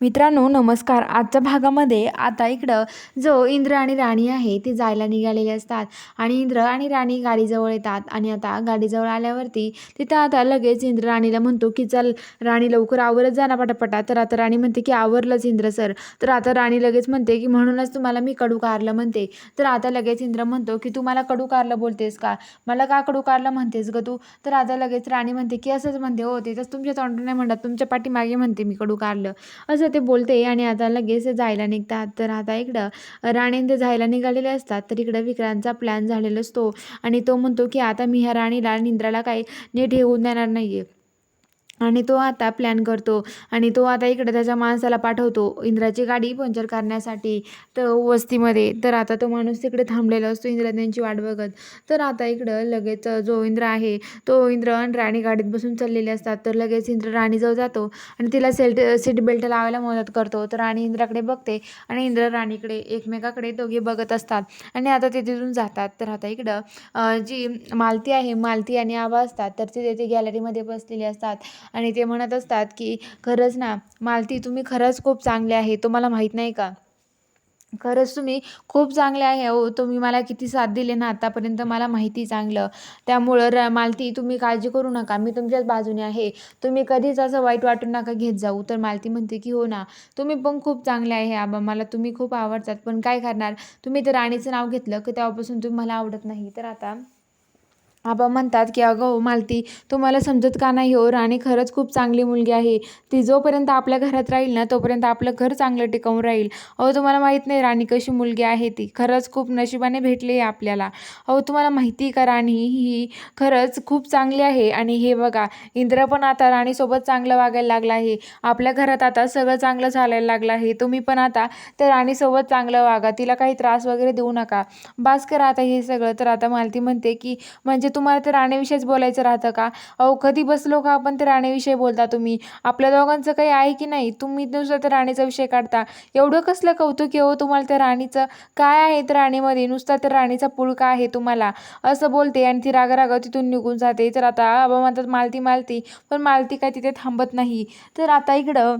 मित्रांनो नमस्कार. आजच्या भागामध्ये आता इकडं जो इंद्र आणि राणी आहे ते जायला निघालेले असतात. आणि इंद्र आणि राणी गाडीजवळ येतात आणि आता गाडीजवळ आल्यावरती तिथं आता लगेच इंद्र राणीला म्हणतो की चल राणी लवकर आवरत जा ना पटापटा. तर आता राणी म्हणते की आवरलंच इंद्र सर. तर आता राणी लगेच म्हणते की म्हणूनच तुम्हाला मी कडू कारलं म्हणते. तर आता लगेच इंद्र म्हणतो की तू मला कडू कारलं बोलतेस का? मला का कडू कारलं म्हणतेस ग तू? तर आता लगेच राणी म्हणते की असंच म्हणते. हो ते तर तुमच्या तोंडाने नाही म्हणतात. तुमच्या पाठीमागे म्हणते मी कडू कारलं. असं ते बोलते आणि आता लगेच ते जायला निघतात. तर आता इकडं राणी ते जायला निघालेले असतात. तर इकडं विक्रांतचा प्लॅन झालेला असतो आणि तो म्हणतो की आता मी ह्या राणीला निंद्राला काही नीट येऊन देणार नाही आहे आणि तो आता प्लॅन करतो. आणि तो आता इकडे त्याच्या माणसाला पाठवतो. इंद्राची गाडी पंक्चर करण्यासाठी तर वस्तीमध्ये. तर आता तो माणूस तिकडे थांबलेला असतो. इंद्रा त्यांची वाट बघत. तर आता इकडं लगेच जो इंद्र आहे तो इंद्र आणि राणी गाडीत बसून चाललेले असतात. तर लगेच इंद्र राणीजवळ जातो आणि तिला सेल्ट सीट बेल्ट लावायला मदत करतो. तर राणी इंद्राकडे बघते आणि इंद्र राणीकडे एकमेकाकडे दोघे बघत असतात. आणि आता ते तिथून जातात. तर आता इकडं जी मालती आहे मालती आणि आबा असतात. तर ते तिथे गॅलरीमध्ये बसलेले असतात. आणि ते म्हणत असतात की खरंच ना मालती तुम्ही खरंच खूप चांगले आहे तुम्हाला माहीत नाही का? खरंच तुम्ही खूप चांगले आहे हो तुम्ही मला किती साथ दिले ना आतापर्यंत मला माहिती चांगलं. त्यामुळं र मालती तुम्ही काळजी करू नका मी तुमच्याच बाजूने आहे. तुम्ही कधीच असं वाईट वाटून नका घेत जाऊ. तर मालती म्हणते की हो ना तुम्ही पण खूप चांगले आहे आबा मला तुम्ही खूप आवडतात. पण काय करणार? तुम्ही तर राणीचं नाव घेतलं की तेव्हापासून तुम्ही मला आवडत नाही. तर आता आबा म्हणतात की अगं मालती तुम्हाला समजत का नाही हो? राणी खरंच खूप चांगली मुलगी आहे. ती जोपर्यंत आपल्या घरात राहील ना तोपर्यंत आपलं घर चांगलं टिकवून राहील. अहो तुम्हाला माहीत नाही राणी कशी मुलगी आहे ती. खरंच खूप नशिबाने भेटली आहे आपल्याला. अहो तुम्हाला माहिती आहे का राणी? ही खरंच खूप चांगली आहे. आणि हे बघा इंद्र पण आता राणीसोबत चांगलं वागायला लागला आहे. आपल्या घरात आता सगळं चांगलं चालायला लागलं आहे. तुम्ही पण आता त्या राणीसोबत चांगलं वागा. तिला काही त्रास वगैरे देऊ नका. बास करा आता हे सगळं. तर आता मालती म्हणते की म्हणजे म्हणजे तुम्हाला ते राणेविषयीच बोलायचं राहतं का? अहो कधी बसलो का आपण ते राणेविषयी बोलता तुम्ही? आपल्या दोघांचं काही आहे की नाही? तुम्ही नुसतं त्या राणीचा विषय काढता. एवढं कसलं कौतुक आहे हो तुम्हाला त्या राणीचं? काय आहे त्या राणीमध्ये? नुसता त्या राणीचा पुळका आहे तुम्हाला. असं बोलते आणि ती रागा तिथून निघून जाते. तर आता आबा म्हणतात मालती मालती. पण मालती काय तिथे थांबत नाही. तर आता इकडं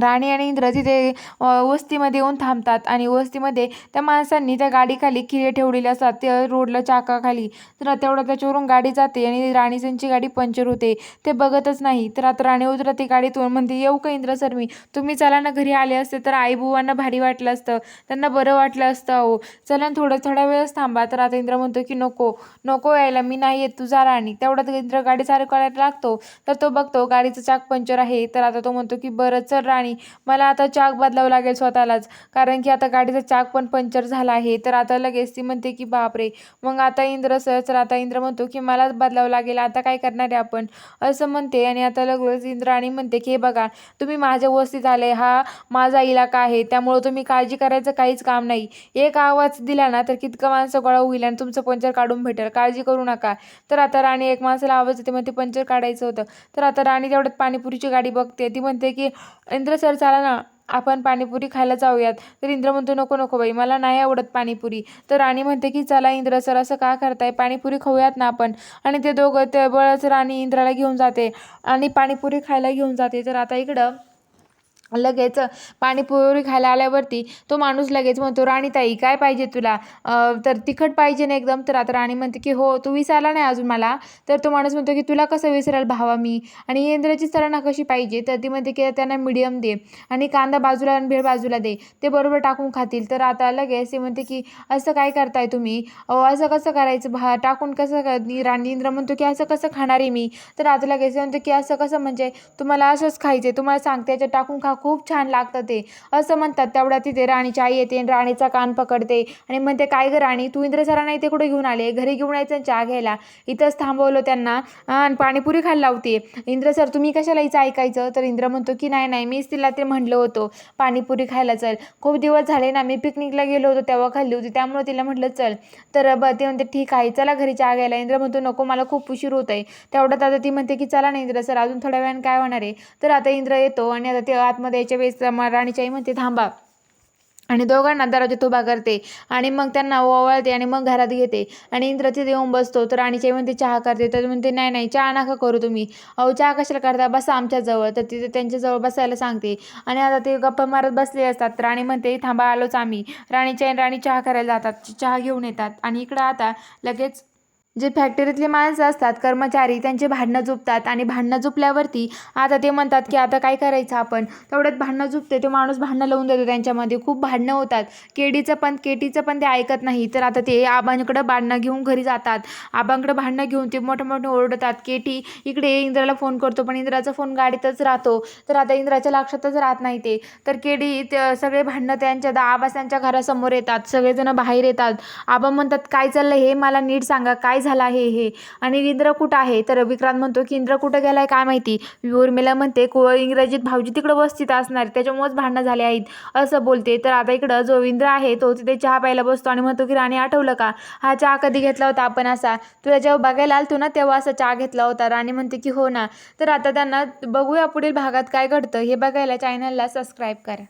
राणी आणि इंद्र तिथे वस्तीमध्ये येऊन थांबतात आणि वस्तीमध्ये त्या माणसांनी त्या गाडीखाली खिळे ठेवलेले असतात. त्या रोडला चाकाखाली. तर तेवढं त्याच्यावरून गाडी जाते आणि राणी त्यांची गाडी पंक्चर होते. ते बघतच नाही. तर आता राणी उतरते गाडीतून म्हणते येऊ का इंद्र सर मी तुम्ही चला ना घरी आले असते तर आई बुवांना भारी वाटलं असतं. त्यांना बरं वाटलं असतं अहो. चला थोडं थोड्या वेळच थांबा. तर आता इंद्र म्हणतो की नको नको यायला. मी नाही येत. तुझा राणी. तेवढ्यात इंद्र गाडी चालू करायला लागतो. तर तो बघतो गाडीचं चाक पंक्चर आहे. तर आता तो म्हणतो की बरं चल राणी. मला आता चाक बदलावं लागेल स्वतःलाच. कारण की आता गाडीचा चाक पण पंक्चर झाला आहे. तर आता लगेच ती म्हणते की बापरे! मग आता इंद्र सर तर आता इंद्र म्हणतो की मलाच बदलावं लागेल. आता काय करणार आहे आपण? असं म्हणते आणि आता लगेच इंद्राणी म्हणते की हे बघा तुम्ही माझ्या वस्तीत आले. हा माझा इलाका आहे. त्यामुळं तुम्ही काळजी करायचं काहीच काम नाही. एक आवाज दिला ना तर कितकं माणसं गोळा होईल आणि तुमचं पंचर काढून भेटेल. काळजी करू नका. तर आता राणी एक माणसाला आवाज येते मग ते पंचर काढायचं होतं. तर आता राणी तेवढ्यात पाणीपुरीची गाडी बघते. ती म्हणते की इंद्र सर चला ना आपण पाणीपुरी खायला जाऊयात. तर इंद्र म्हणतो नको नको बाई मला नाही आवडत पाणीपुरी. तर राणी म्हणते की चला इंद्र सर असं का करताय? पाणीपुरी खाऊयात ना आपण. आणि ते दोघं ते बळच राणी इंद्राला घेऊन जाते आणि पाणीपुरी खायला घेऊन जाते. तर आता इकडं लगेच पाणीपुरी खायला आल्यावरती तो माणूस लगेच म्हणतो राणीताई काय पाहिजे तुला? तर तिखट पाहिजे ना एकदम. तर आता राणी म्हणते की हो तू विसरला नाही अजून मला. तर तो माणूस म्हणतो की तुला कसं विसराल भावा मी? आणि इंद्राची सरणा कशी पाहिजे? तर ती म्हणते की त्यांना मिडियम दे आणि कांदा बाजूला आणि भेळ बाजूला दे. ते बरोबर टाकून खातील. तर आता लगेच ते म्हणते की असं काय करताय तुम्ही? असं कसं करायचं भा? टाकून कसं राणी इंद्र म्हणतो की असं कसं खाणार आहे मी? तर आता लगेच म्हणतो की असं कसं? म्हणजे तुम्हाला असंच खायचं तुम्हाला सांगते याच्यात टाकून खा खूप छान लागतं ते. असं म्हणतात तेवढ्या तिथे राणीची आई येते आणि राणीचा कान पकडते आणि म्हणते काय गं राणी तू इंद्र सरांना इथे कुठे घेऊन आले? घरी घेऊन यायचं चहा घ्यायला. इथंच थांबवलं त्यांना. आणि पाणीपुरी खायला लावते. इंद्र सर तुम्ही कशाला हिचं ऐकायचं? तर इंद्र म्हणतो की नाही नाही मीच तिला ते म्हणलं होतं. पाणीपुरी खायला चल. खूप दिवस झाले ना मी पिकनिकला गेलो होतो तेव्हा खाल्ली होती. त्यामुळे तिला म्हटलं चल. तर ब ते म्हणते ठीक आहे चला घरी चहा घ्यायला. इंद्र म्हणतो नको मला खूप उशीर होत आहे तेवढ्यात आता ती म्हणते की चला ना इंद्र सर अजून थोड्या वेळाने काय होणार आहे? तर आता इंद्र येतो आणि आता ते आत आतमध्ये यायच्या वेळेस म- राणीची आई म्हणते थांबा. आणि दोघांना दरवाजात उभा करते. आणि मग त्यांना ओवाळते आणि मग घरात घेते. आणि इंद्र तिथे येऊन बसतो. तर राणीच्या म्हणते चहा करते. तर म्हणते नाही नाही चहा नका करू तुम्ही. अहो चहा कशाला करता? बसा आमच्याजवळ तर तिथे त्यांच्याजवळ बसायला सांगते. आणि आता ते गप्पा मारत बसले असतात. राणी म्हणते थांबा आलोच आम्ही. राणीच्या राणी चहा करायला जातात. चहा घेऊन येतात. आणि इकडं आता लगेच जे फॅक्टरीतले माणसं असतात कर्मचारी त्यांचे भांडणं जुपतात आणि भांडणं जुपल्यावरती आता ते म्हणतात की आता काय करायचं आपण? तेवढ्यात भांडणं जुपते तो माणूस भांडणं लावून देतो त्यांच्यामध्ये. खूप भांडणं होतात. केडीचं पण केटीचं पण ते ऐकत नाही. तर आता ते आबांकडं भांडणं घेऊन घरी जातात. आबांकडं भांडणं घेऊन ते मोठे मोठे ओरडतात. केटी इकडे इंद्राला फोन करतो पण इंद्राचा फोन गाडीतच राहतो. तर आता इंद्राच्या लक्षातच राहत नाही ते. तर केडी ते सगळे भांडणं त्यांच्या दा आबास त्यांच्या घरासमोर येतात. सगळेजण बाहेर येतात. आबा म्हणतात काय चाललं हे मला नीट सांगा. काय झालं आहे हे. आणि इंद्र कुठं आहे? तर विक्रांत म्हणतो की इंद्र कुठं गेलाय काय माहिती? उर्मिला म्हणते को इंग्रजीत भाऊजी तिकडं बसतीत असणार त्याच्यामुळेच भांडणं झाले आहेत. असं बोलते. तर आता इकडं जो इंद्र आहे तो तिथे चहा प्यायला बसतो आणि म्हणतो की राणी आठवलं का? हा चहा कधी घेतला होता आपण असा? तुला जेव्हा बघायला आलतो ना तेव्हा असा चहा घेतला होता. राणी म्हणते की हो ना. तर आता त्यांना बघूया पुढील भागात काय घडतं. हे बघायला चॅनलला सबस्क्राईब करा.